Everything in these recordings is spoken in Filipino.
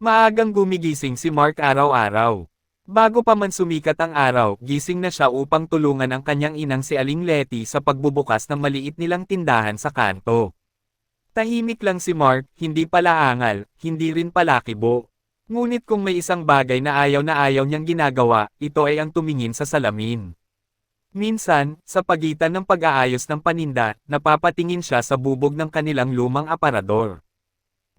Maagang gumigising si Mark araw-araw. Bago pa man sumikat ang araw, gising na siya upang tulungan ang kanyang inang si Aling Letty sa pagbubukas ng maliit nilang tindahan sa kanto. Tahimik lang si Mark, hindi pala angal, hindi rin pala kibo. Ngunit kung may isang bagay na ayaw na ayaw niyang ginagawa, ito ay ang tumingin sa salamin. Minsan, sa pagitan ng pag-aayos ng paninda, napapatingin siya sa bubog ng kanilang lumang aparador.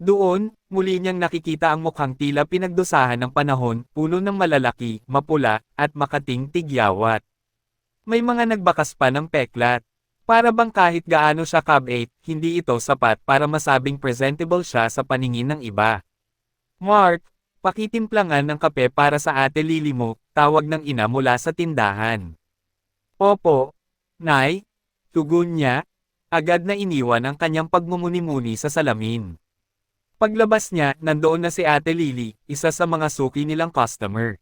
Doon, muli niyang nakikita ang mukhang tila pinagdusahan ng panahon, puno ng malalaki, mapula, at makating tigyawat. May mga nagbakas pa ng peklat. Para bang kahit gaano siya kabait, hindi ito sapat para masabing presentable siya sa paningin ng iba. Mark, pakitimplangan ng kape para sa ate Lily mo, tawag ng ina mula sa tindahan. Opo, Nay, tugon niya, agad na iniwan ang kanyang pagmumuni-muni sa salamin. Paglabas niya, nandoon na si Ate Lily, isa sa mga suki nilang customer.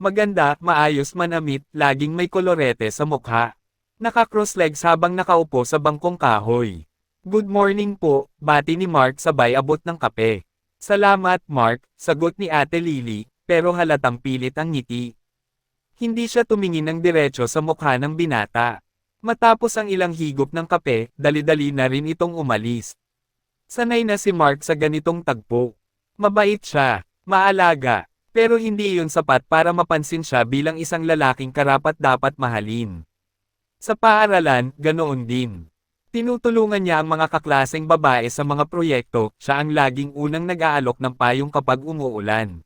Maganda, maayos manamit, laging may kolorete sa mukha. Naka-cross legs habang nakaupo sa bangkong kahoy. Good morning po, bati ni Mark sabay abot ng kape. Salamat Mark, sagot ni Ate Lily, pero halatang pilit ang ngiti. Hindi siya tumingin ng diretso sa mukha ng binata. Matapos ang ilang higop ng kape, dali-dali na rin itong umalis. Sanay na si Mark sa ganitong tagpo. Mabait siya, maalaga, pero hindi iyon sapat para mapansin siya bilang isang lalaking karapat dapat mahalin. Sa paaralan, ganoon din. Tinutulungan niya ang mga kaklaseng babae sa mga proyekto, siya ang laging unang nag-aalok ng payong kapag umuulan.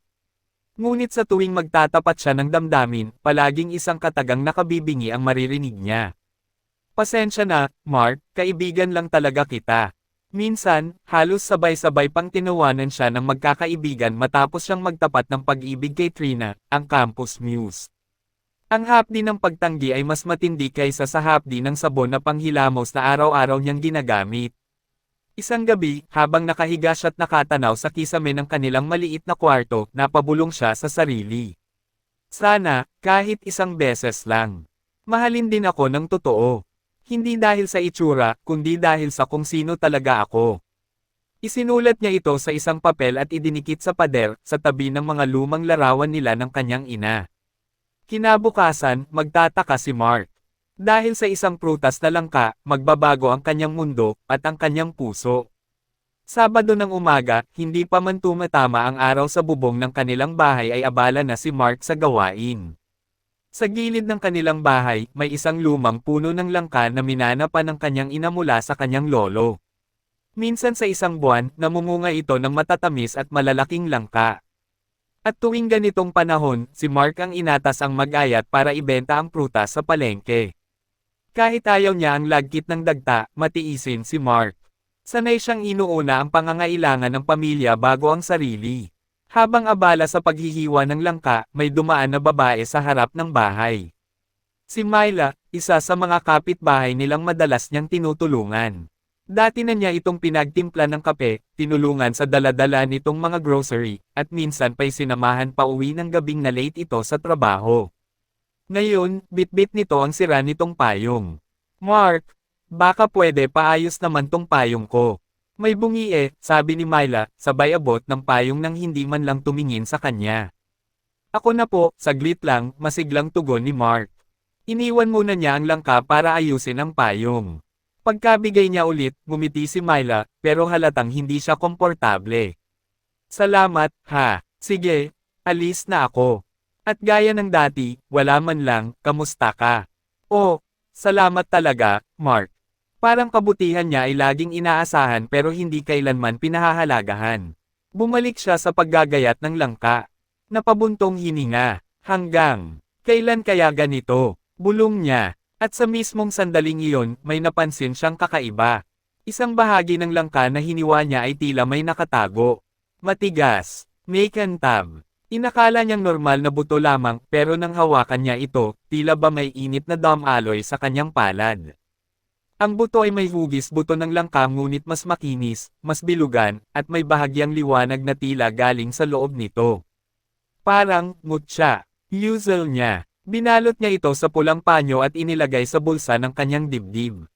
Ngunit sa tuwing magtatapat siya ng damdamin, palaging isang katagang nakabibingi ang maririnig niya. Pasensya na, Mark, kaibigan lang talaga kita. Minsan, halos sabay-sabay pang tinawanan siya ng magkakaibigan matapos siyang magtapat ng pag-ibig kay Trina, ang campus muse. Ang hapdi ng pagtanggi ay mas matindi kaysa sa hapdi ng sabon na panghilamos na araw-araw niyang ginagamit. Isang gabi, habang nakahiga siya't nakatanaw sa kisame ng kanilang maliit na kwarto, napabulong siya sa sarili. Sana, kahit isang beses lang. Mahalin din ako ng totoo. Hindi dahil sa itsura, kundi dahil sa kung sino talaga ako. Isinulat niya ito sa isang papel at idinikit sa pader, sa tabi ng mga lumang larawan nila ng kanyang ina. Kinabukasan, magtataka si Mark. Dahil sa isang prutas na langka, magbabago ang kanyang mundo, at ang kanyang puso. Sabado ng umaga, hindi pa man tumatama ang araw sa bubong ng kanilang bahay ay abala na si Mark sa gawain. Sa gilid ng kanilang bahay, may isang lumang puno ng langka na minana pa ng kanyang ina mula sa kanyang lolo. Minsan sa isang buwan, namumunga ito ng matatamis at malalaking langka. At tuwing ganitong panahon, si Mark ang inatas ang mag-ayat para ibenta ang prutas sa palengke. Kahit ayaw niya ang lagkit ng dagta, matiisin si Mark. Sanay siyang inuuna ang pangangailangan ng pamilya bago ang sarili. Habang abala sa paghihiwa ng langka, may dumaan na babae sa harap ng bahay. Si Myla, isa sa mga kapitbahay nilang madalas niyang tinutulungan. Dati na niya itong pinagtimpla ng kape, tinulungan sa daladala nitong mga grocery, at minsan pa'y sinamahan pa uwi ng gabing na late ito sa trabaho. Ngayon, bitbit nito ang sira nitong payong. Mark, baka pwede paayos naman tong payong ko. May bungi eh, sabi ni Myla, sabay abot ng payong nang hindi man lang tumingin sa kanya. Ako na po, saglit lang, masiglang tugon ni Mark. Iniwan muna niya ang langka para ayusin ang payong. Pagkabigay niya ulit, ngumiti si Myla, pero halatang hindi siya komportable. Salamat, ha. Sige, alis na ako. At gaya ng dati, wala man lang, kamusta ka? Oh, salamat talaga, Mark. Parang kabutihan niya ay laging inaasahan pero hindi kailanman pinahahalagahan. Bumalik siya sa paggagayat ng langka. Napabuntong hininga. Hanggang, kailan kaya ganito? Bulong niya. At sa mismong sandaling iyon, may napansin siyang kakaiba. Isang bahagi ng langka na hiniwa niya ay tila may nakatago. Matigas. May kantab. Inakala niyang normal na buto lamang pero nang hawakan niya ito, tila ba may init na dam alloy sa kanyang palad. Ang buto ay may hugis buto ng langka ngunit mas makinis, mas bilugan, at may bahagyang liwanag na tila galing sa loob nito. Parang, mutya. Usual niya. Binalot niya ito sa pulang panyo at inilagay sa bulsa ng kanyang dibdib.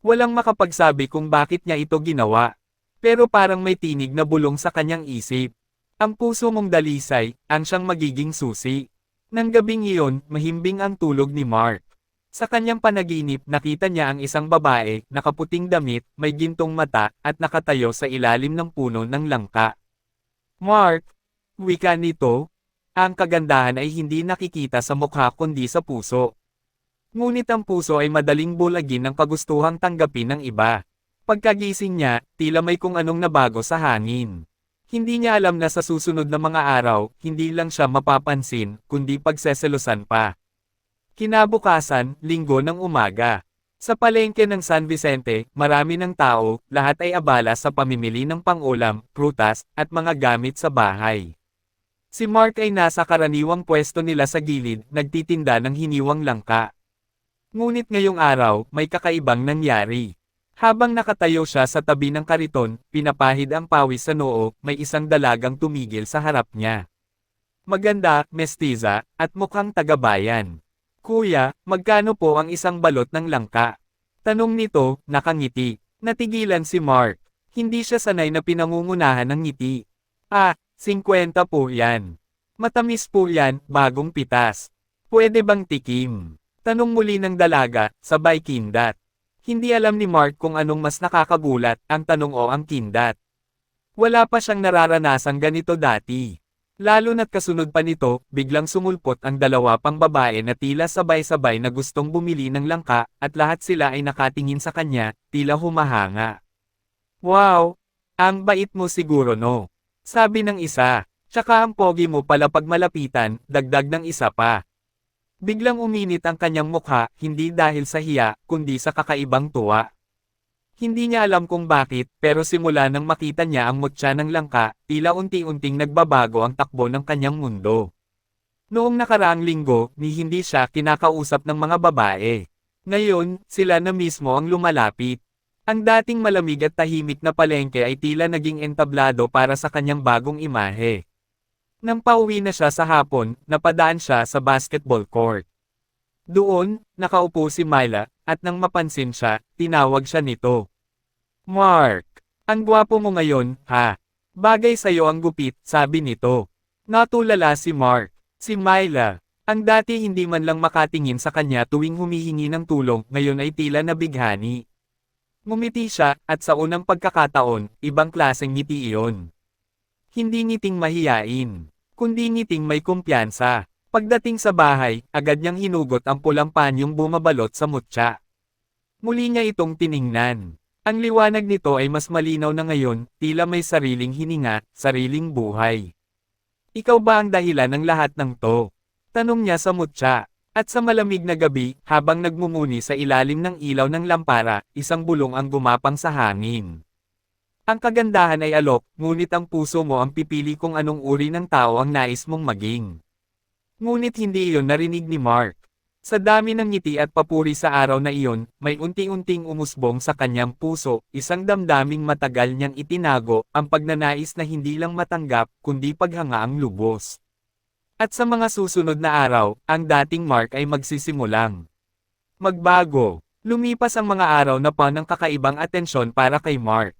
Walang makapagsabi kung bakit niya ito ginawa. Pero parang may tinig na bulong sa kanyang isip. Ang puso mong dalisay, ang siyang magiging susi. Nang gabing iyon, mahimbing ang tulog ni Mark. Sa kanyang panaginip, nakita niya ang isang babae, nakaputing damit, may gintong mata, at nakatayo sa ilalim ng puno ng langka. Mark, wika nito, ang kagandahan ay hindi nakikita sa mukha kundi sa puso. Ngunit ang puso ay madaling bulagin ng kagustuhang tanggapin ng iba. Pagkagising niya, tila may kung anong nabago sa hangin. Hindi niya alam na sa susunod na mga araw, hindi lang siya mapapansin, kundi pagseselosan pa. Kinabukasan, linggo ng umaga. Sa palengke ng San Vicente, marami ng tao, lahat ay abala sa pamimili ng pangulam, prutas, at mga gamit sa bahay. Si Mark ay nasa karaniwang pwesto nila sa gilid, nagtitinda ng hiniwang langka. Ngunit ngayong araw, may kakaibang nangyari. Habang nakatayo siya sa tabi ng kariton, pinapahid ang pawis sa noo, may isang dalagang tumigil sa harap niya. Maganda, mestiza, at mukhang tagabayan. Kuya, magkano po ang isang balot ng langka? Tanong nito, nakangiti. Natigilan si Mark. Hindi siya sanay na pinangungunahan ng ngiti. Ah, 50 po yan. Matamis po yan, bagong pitas. Pwede bang tikim? Tanong muli ng dalaga, sabay kindat. Hindi alam ni Mark kung anong mas nakakagulat, ang tanong o ang kindat. Wala pa siyang nararanasang ganito dati. Lalo na't kasunod pa nito, biglang sumulpot ang dalawa pang babae na tila sabay-sabay na gustong bumili ng langka, at lahat sila ay nakatingin sa kanya, tila humahanga. Wow! Ang bait mo siguro no? Sabi ng isa. Tsaka ang pogi mo pala pag malapitan, dagdag ng isa pa. Biglang uminit ang kanyang mukha, hindi dahil sa hiya, kundi sa kakaibang tuwa. Hindi niya alam kung bakit, pero simula nang makita niya ang mutya ng langka, tila unti-unting nagbabago ang takbo ng kanyang mundo. Noong nakaraang linggo, ni hindi siya kinakausap ng mga babae. Ngayon, sila na mismo ang lumalapit. Ang dating malamig at tahimik na palengke ay tila naging entablado para sa kanyang bagong imahe. Nang pauwi na siya sa hapon, napadaan siya sa basketball court. Doon, nakaupo si Myla, at nang mapansin siya, tinawag siya nito. Mark, ang gwapo mo ngayon, ha? Bagay sa'yo ang gupit, sabi nito. Natulala si Mark, si Myla. Ang dati hindi man lang makatingin sa kanya tuwing humihingi ng tulong, ngayon ay tila nabighani. Ngumiti siya, at sa unang pagkakataon, ibang klaseng ngiti iyon. Hindi ngiting mahiyain, kundi ngiting may kumpiyansa. Pagdating sa bahay, agad niyang hinugot ang pulang panyong bumabalot sa mutya. Muli niya itong tiningnan. Ang liwanag nito ay mas malinaw na ngayon, tila may sariling hininga, sariling buhay. Ikaw ba ang dahilan ng lahat ng to? Tanong niya sa mutya. At sa malamig na gabi, habang nagmumuni sa ilalim ng ilaw ng lampara, isang bulong ang gumapang sa hangin. Ang kagandahan ay alok, ngunit ang puso mo ang pipili kung anong uri ng tao ang nais mong maging. Ngunit hindi iyon narinig ni Mark. Sa dami ng ngiti at papuri sa araw na iyon, may unti-unting umusbong sa kanyang puso, isang damdaming matagal niyang itinago, ang pagnanais na hindi lang matanggap, kundi paghanga ang lubos. At sa mga susunod na araw, ang dating Mark ay magsisimulang magbago. Lumipas ang mga araw na pa ng kakaibang atensyon para kay Mark.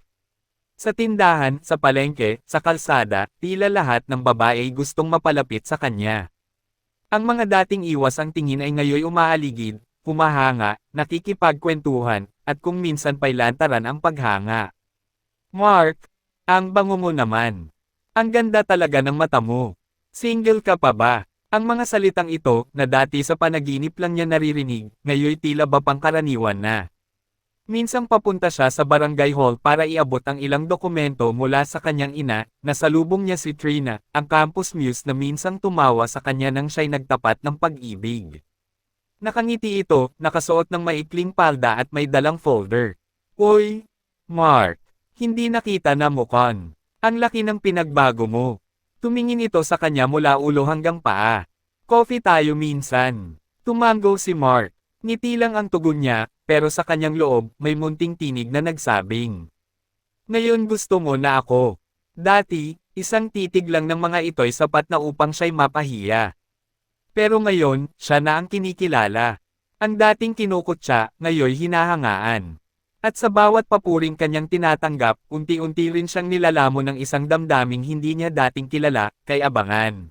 Sa tindahan, sa palengke, sa kalsada, tila lahat ng babae gustong mapalapit sa kanya. Ang mga dating iwas ang tingin ay ngayoy umaaligid, humahanga, nakikipagkwentuhan, at kung minsan pa'y lantaran ang paghanga. Mark, ang bango mo naman. Ang ganda talaga ng mata mo. Single ka pa ba? Ang mga salitang ito, na dati sa panaginip lang niya naririnig, ngayoy tila ba pangkaraniwan na. Minsang papunta siya sa barangay hall para iabot ang ilang dokumento mula sa kanyang ina, nasalubong niya si Trina, ang campus muse na minsang tumawa sa kanya nang siya'y nagtapat ng pag-ibig. Nakangiti ito, nakasuot ng maikling palda at may dalang folder. Uy, Mark, hindi nakita na mukhang. Ang laki ng pinagbago mo. Tumingin ito sa kanya mula ulo hanggang paa. Coffee tayo minsan. Tumango si Mark. Ngiti lang ang tugon niya, pero sa kanyang loob, may munting tinig na nagsabing. Ngayon gusto mo na ako. Dati, isang titig lang ng mga ito'y sapat na upang siya'y mapahiya. Pero ngayon, siya na ang kinikilala. Ang dating kinukot siya, ngayoy hinahangaan. At sa bawat papuring kanyang tinatanggap, unti-unti rin siyang nilalamon ng isang damdaming hindi niya dating kilala, kay Abangan.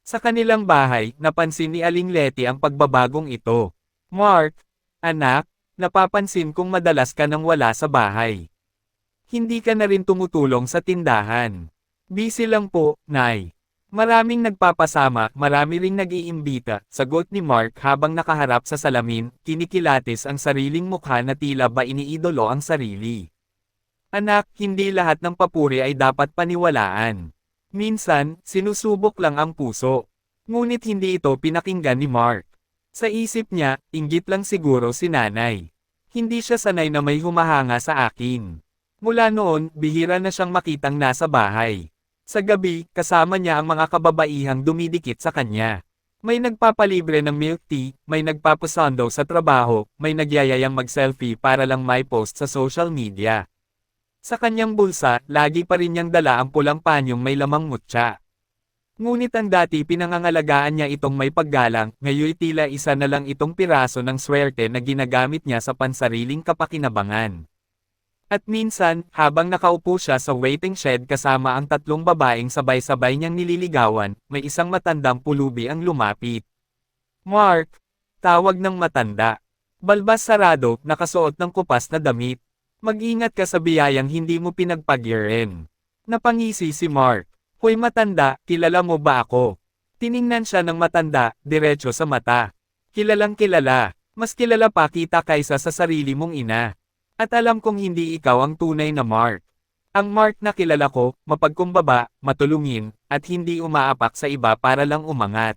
Sa kanilang bahay, napansin ni Aling Leti ang pagbabagong ito. Mark, anak, napapansin kong madalas ka nang wala sa bahay. Hindi ka na rin tumutulong sa tindahan. Busy lang po, Nay. Maraming nagpapasama, marami ring nag-iimbita, sagot ni Mark habang nakaharap sa salamin, kinikilatis ang sariling mukha na tila ba iniidolo ang sarili. Anak, hindi lahat ng papuri ay dapat paniwalaan. Minsan, sinusubok lang ang puso. Ngunit hindi ito pinakinggan ni Mark. Sa isip niya, inggit lang siguro si nanay. Hindi siya sanay na may humahanga sa akin. Mula noon, bihira na siyang makitang nasa bahay. Sa gabi, kasama niya ang mga kababaihang dumidikit sa kanya. May nagpapalibre ng milk tea, may nagpapasando sa trabaho, may nagyayayang mag-selfie para lang may post sa social media. Sa kanyang bulsa, lagi pa rin niyang dala ang pulang panyong may lamang mutya. Ngunit ang dati pinangangalagaan niya itong may paggalang, ngayon tila isa na lang itong piraso ng swerte na ginagamit niya sa pansariling kapakinabangan. At minsan, habang nakaupo siya sa waiting shed kasama ang tatlong babaeng sabay-sabay niyang nililigawan, may isang matandang pulubi ang lumapit. Mark! Tawag ng matanda. Balbas sarado, nakasuot ng kupas na damit. Mag-ingat ka sa biyayang hindi mo pinagpagyerin. Napangisi si Mark. Hoy matanda, kilala mo ba ako? Tiningnan siya ng matanda, diretso sa mata. Kilalang kilala, mas kilala pa kita kaysa sa sarili mong ina. At alam kong hindi ikaw ang tunay na Mark. Ang Mark na kilala ko, mapagkumbaba, matulungin, at hindi umaapak sa iba para lang umangat.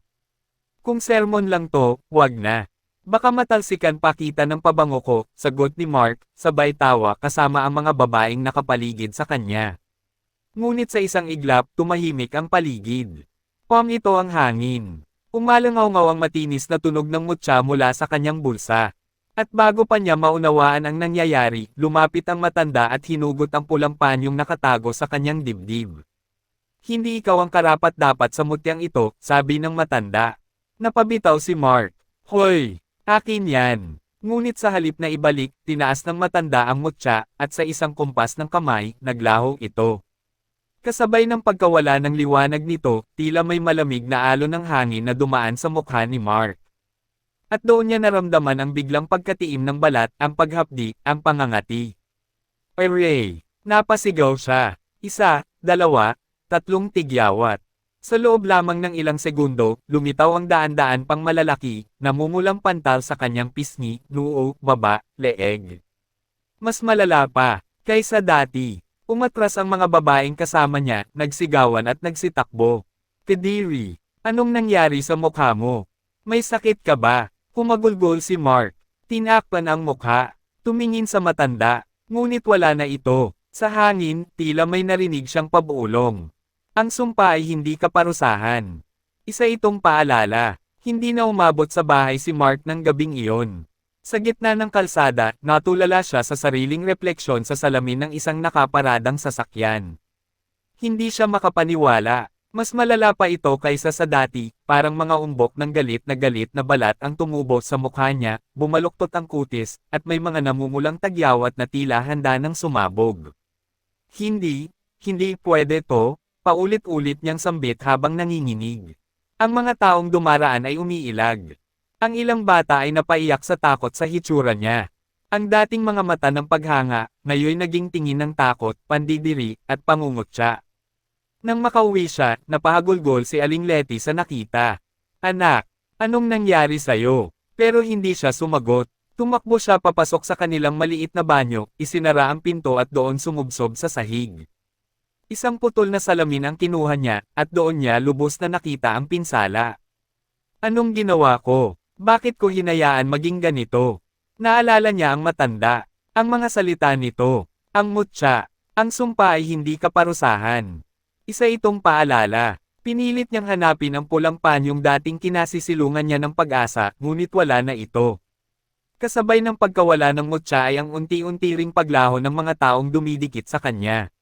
Kung sermon lang to, wag na. Baka matalsikan pa kita ng pabango ko, sagot ni Mark, sabay tawa kasama ang mga babaeng nakapaligid sa kanya. Ngunit sa isang iglap, tumahimik ang paligid. Pam ito ang hangin. Umalangaw-ngaw ang matinis na tunog ng mutya mula sa kanyang bulsa. At bago pa niya maunawaan ang nangyayari, lumapit ang matanda at hinugot ang pulang panyong nakatago sa kanyang dibdib. Hindi ikaw ang karapat dapat sa mutyang ito, sabi ng matanda. Napabitaw si Mark. Hoy! Akin yan! Ngunit sa halip na ibalik, tinaas ng matanda ang mutya, at sa isang kumpas ng kamay, naglaho ito. Kasabay ng pagkawala ng liwanag nito, tila may malamig na alon ng hangin na dumaan sa mukha ni Mark. At doon niya naramdaman ang biglang pagkatiim ng balat, ang paghapdi, ang pangangati. Array! Napasigaw siya. Isa, dalawa, tatlong tigyawat. Sa loob lamang ng ilang segundo, lumitaw ang daan-daan pang malalaki, namumulang pantal sa kanyang pisngi, noo, baba, leeg. Mas malala pa, kaysa dati. Umatras ang mga babaeng kasama niya, nagsigawan at nagsitakbo. Kediri, anong nangyari sa mukha mo? May sakit ka ba? Humagulgol si Mark. Tinakpan ang mukha. Tumingin sa matanda. Ngunit wala na ito. Sa hangin, tila may narinig siyang pabulong. Ang sumpa ay hindi kaparusahan. Isa itong paalala. Hindi na umabot sa bahay si Mark ng gabing iyon. Sa gitna ng kalsada, natulala siya sa sariling refleksyon sa salamin ng isang nakaparadang sasakyan. Hindi siya makapaniwala. Mas malala pa ito kaysa sa dati, parang mga umbok ng galit na galit na balat ang tumubo sa mukha niya, bumaluktot ang kutis, at may mga namumulang tagyawat na tila handa ng sumabog. Hindi, hindi pwede to, paulit-ulit niyang sambit habang nanginginig. Ang mga taong dumaraan ay umiilag. Ang ilang bata ay napaiyak sa takot sa hitsura niya. Ang dating mga mata ng paghanga, ngayon naging tingin ng takot, pandidiri, at pangungutya. Nang makauwi siya, napahagulgol si Aling Leti sa nakita. Anak, anong nangyari sa'yo? Pero hindi siya sumagot. Tumakbo siya papasok sa kanilang maliit na banyo, isinara ang pinto at doon sumubsob sa sahig. Isang putol na salamin ang kinuha niya, at doon niya lubos na nakita ang pinsala. Anong ginawa ko? Bakit ko hinayaan maging ganito? Naalala niya ang matanda, ang mga salita nito, ang mutya, ang sumpa ay hindi kaparusahan. Isa itong paalala. Pinilit niyang hanapin ang pulang panyong dating kinasisilungan niya ng pag-asa, ngunit wala na ito. Kasabay ng pagkawala ng mutya ay ang unti-unti ring paglaho ng mga taong dumidikit sa kanya.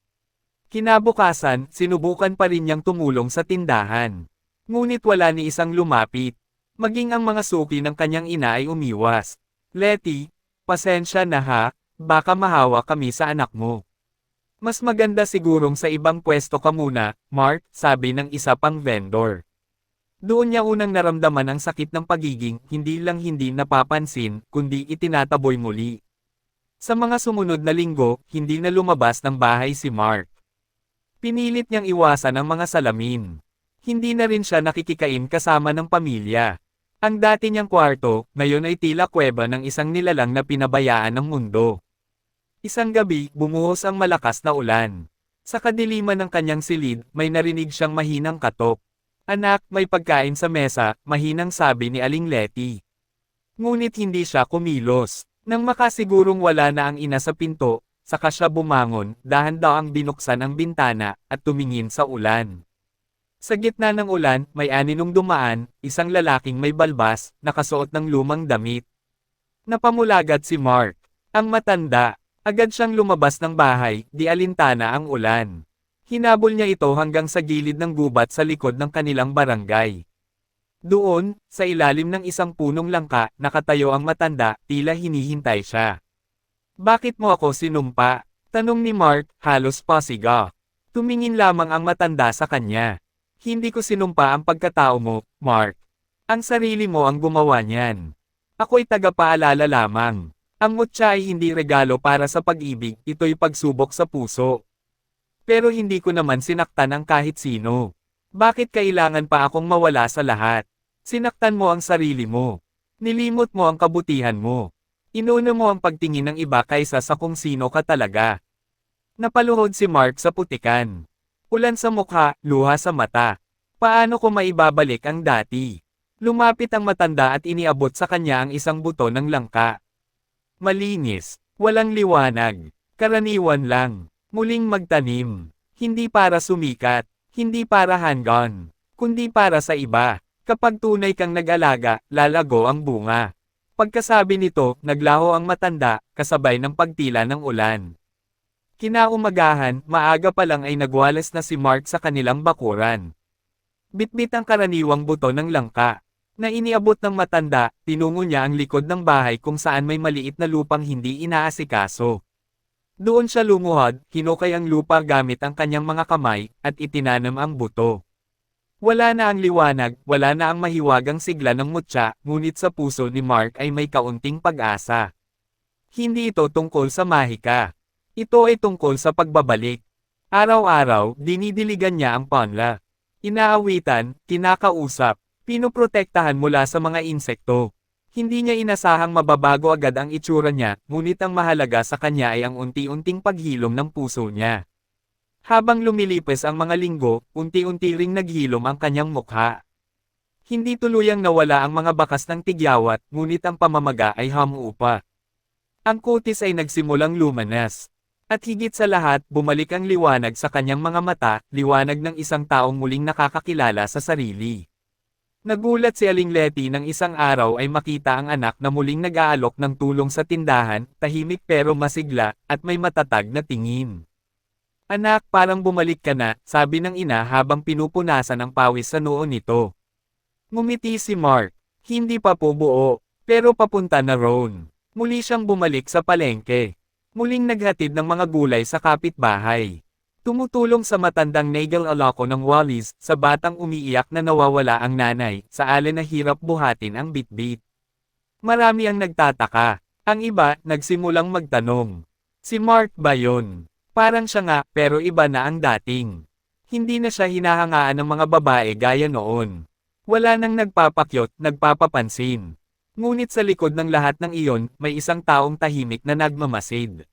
Kinabukasan, sinubukan pa rin niyang tumulong sa tindahan. Ngunit wala ni isang lumapit. Maging ang mga suki ng kanyang ina ay umiwas. Letty, pasensya na ha, baka mahawa kami sa anak mo. Mas maganda sigurong sa ibang pwesto ka muna, Mark, sabi ng isa pang vendor. Doon niya unang naramdaman ang sakit ng pagiging hindi lang hindi napapansin, kundi itinataboy muli. Sa mga sumunod na linggo, hindi na lumabas ng bahay si Mark. Pinilit niyang iwasan ang mga salamin. Hindi na rin siya nakikikain kasama ng pamilya. Ang dati niyang kwarto, ngayon ay tila kuweba ng isang nilalang na pinabayaan ng mundo. Isang gabi, bumuhos ang malakas na ulan. Sa kadiliman ng kanyang silid, may narinig siyang mahinang katok. Anak, may pagkain sa mesa, mahinang sabi ni Aling Letty. Ngunit hindi siya kumilos. Nang makasigurong wala na ang ina sa pinto, saka siya bumangon, dahan-daang binuksan ang bintana, at tumingin sa ulan. Sa gitna ng ulan, may aninong dumaan, isang lalaking may balbas, nakasuot ng lumang damit. Napamulagat si Mark. Ang matanda, agad siyang lumabas ng bahay, di alintana ang ulan. Hinabol niya ito hanggang sa gilid ng gubat sa likod ng kanilang barangay. Doon, sa ilalim ng isang punong langka, nakatayo ang matanda, tila hinihintay siya. Bakit mo ako sinumpa? Tanong ni Mark, halos pasiga. Tumingin lamang ang matanda sa kanya. Hindi ko sinumpa ang pagkatao mo, Mark. Ang sarili mo ang gumawa niyan. Ako'y tagapaalala lamang. Ang mutya ay hindi regalo para sa pag-ibig, ito'y pagsubok sa puso. Pero hindi ko naman sinaktan ang kahit sino. Bakit kailangan pa akong mawala sa lahat? Sinaktan mo ang sarili mo. Nilimot mo ang kabutihan mo. Inuna mo ang pagtingin ng iba kaysa sa kung sino ka talaga. Napaluhod si Mark sa putikan. Ulan sa mukha, luha sa mata. Paano ko maibabalik ang dati? Lumapit ang matanda at iniabot sa kanya ang isang buto ng langka. Malinis, walang liwanag, karaniwan lang, muling magtanim. Hindi para sumikat, hindi para hanggan, kundi para sa iba. Kapag tunay kang nag-alaga, lalago ang bunga. Pagkasabi nito, naglaho ang matanda, kasabay ng pagtila ng ulan. Kinaumagahan, maaga pa lang ay nagwalas na si Mark sa kanilang bakuran. Bitbit ang karaniwang buto ng langka. Na iniabot ng matanda, tinungo niya ang likod ng bahay kung saan may maliit na lupang hindi inaasikaso. Doon siya lumuhod, hinukay ang lupa gamit ang kanyang mga kamay, at itinanam ang buto. Wala na ang liwanag, wala na ang mahiwagang sigla ng mutya, ngunit sa puso ni Mark ay may kaunting pag-asa. Hindi ito tungkol sa mahika. Ito ay tungkol sa pagbabalik. Araw-araw, dinidiligan niya ang panla. Inaawitan, kinakausap, pinuprotektahan mula sa mga insekto. Hindi niya inasahang mababago agad ang itsura niya, ngunit ang mahalaga sa kanya ay ang unti-unting paghilom ng puso niya. Habang lumilipas ang mga linggo, unti-unti ring naghilom ang kanyang mukha. Hindi tuluyang nawala ang mga bakas ng tigyawat, ngunit ang pamamaga ay hamuupa. Ang kutis ay nagsimulang lumanas. At higit sa lahat, bumalik ang liwanag sa kanyang mga mata, liwanag ng isang taong muling nakakakilala sa sarili. Nagulat si Aling Letty nang isang araw ay makita ang anak na muling nag-aalok ng tulong sa tindahan, tahimik pero masigla, at may matatag na tingin. Anak, parang bumalik ka na, sabi ng ina habang pinupunasan ang pawis sa noo nito. Ngumiti si Mark. Hindi pa po buo, pero papunta na roon. Muli siyang bumalik sa palengke. Muling naghatid ng mga gulay sa kapitbahay. Tumutulong sa matandang Nagel Alako ng Wallis, sa batang umiiyak na nawawala ang nanay, sa alin na hirap buhatin ang bitbit. Marami ang nagtataka. Ang iba, nagsimulang magtanong. Si Mark ba yun? Parang siya nga, pero iba na ang dating. Hindi na siya hinahangaan ng mga babae gaya noon. Wala nang nagpapakyot, nagpapapansin. Ngunit sa likod ng lahat ng iyon, may isang taong tahimik na nagmamasid.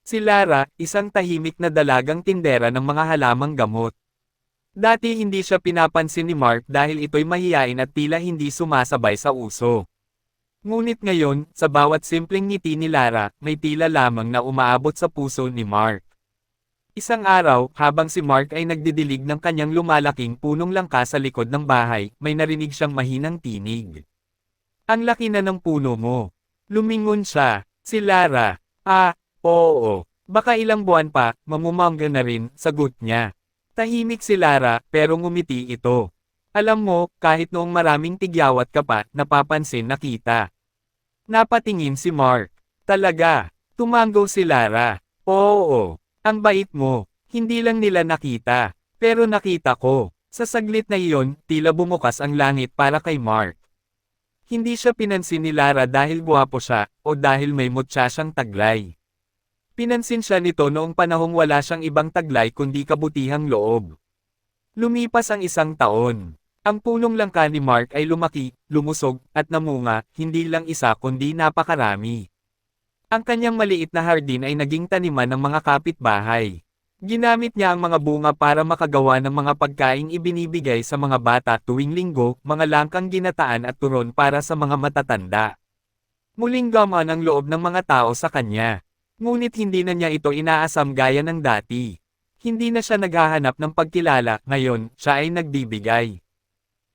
Si Lara, isang tahimik na dalagang tindera ng mga halamang gamot. Dati hindi siya pinapansin ni Mark dahil ito'y mahiyain at tila hindi sumasabay sa uso. Ngunit ngayon, sa bawat simpleng ngiti ni Lara, may tila lamang na umaabot sa puso ni Mark. Isang araw, habang si Mark ay nagdidilig ng kanyang lumalaking punong langka sa likod ng bahay, may narinig siyang mahinang tinig. Ang laki na ng puno mo. Lumingon siya. Si Lara. Ah, oo. Baka ilang buwan pa, mamumangga na rin, sagot niya. Tahimik si Lara, pero ngumiti ito. Alam mo, kahit noong maraming tigyawat ka pa, napapansin na kita. Napatingin si Mark. Talaga. Tumango si Lara. Oo, ang bait mo. Hindi lang nila nakita. Pero nakita ko. Sa saglit na iyon, tila bumukas ang langit para kay Mark. Hindi siya pinansin ni Lara dahil guwapo siya, o dahil may mutya siyang taglay. Pinansin siya nito noong panahong wala siyang ibang taglay kundi kabutihang loob. Lumipas ang isang taon. Ang punong langka ni Mark ay lumaki, lumusog, at namunga, hindi lang isa kundi napakarami. Ang kanyang maliit na hardin ay naging taniman ng mga kapitbahay. Ginamit niya ang mga bunga para makagawa ng mga pagkaing ibinibigay sa mga bata tuwing linggo, mga langkang ginataan at turon para sa mga matatanda. Muling gaman ang loob ng mga tao sa kanya. Ngunit hindi na niya ito inaasam gaya ng dati. Hindi na siya naghahanap ng pagkilala, ngayon, siya ay nagbibigay.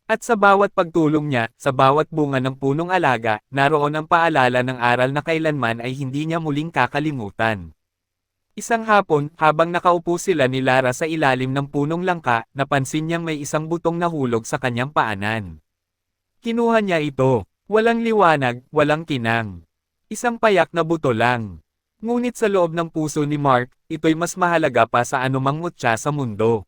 At sa bawat pagtulong niya, sa bawat bunga ng punong alaga, naroon ang paalala ng aral na kailanman ay hindi niya muling kakalimutan. Isang hapon, habang nakaupo sila ni Lara sa ilalim ng punong langka, napansin niyang may isang butong nahulog sa kanyang paanan. Kinuha niya ito. Walang liwanag, walang kinang. Isang payak na buto lang. Ngunit sa loob ng puso ni Mark, ito'y mas mahalaga pa sa anumang mutya sa mundo.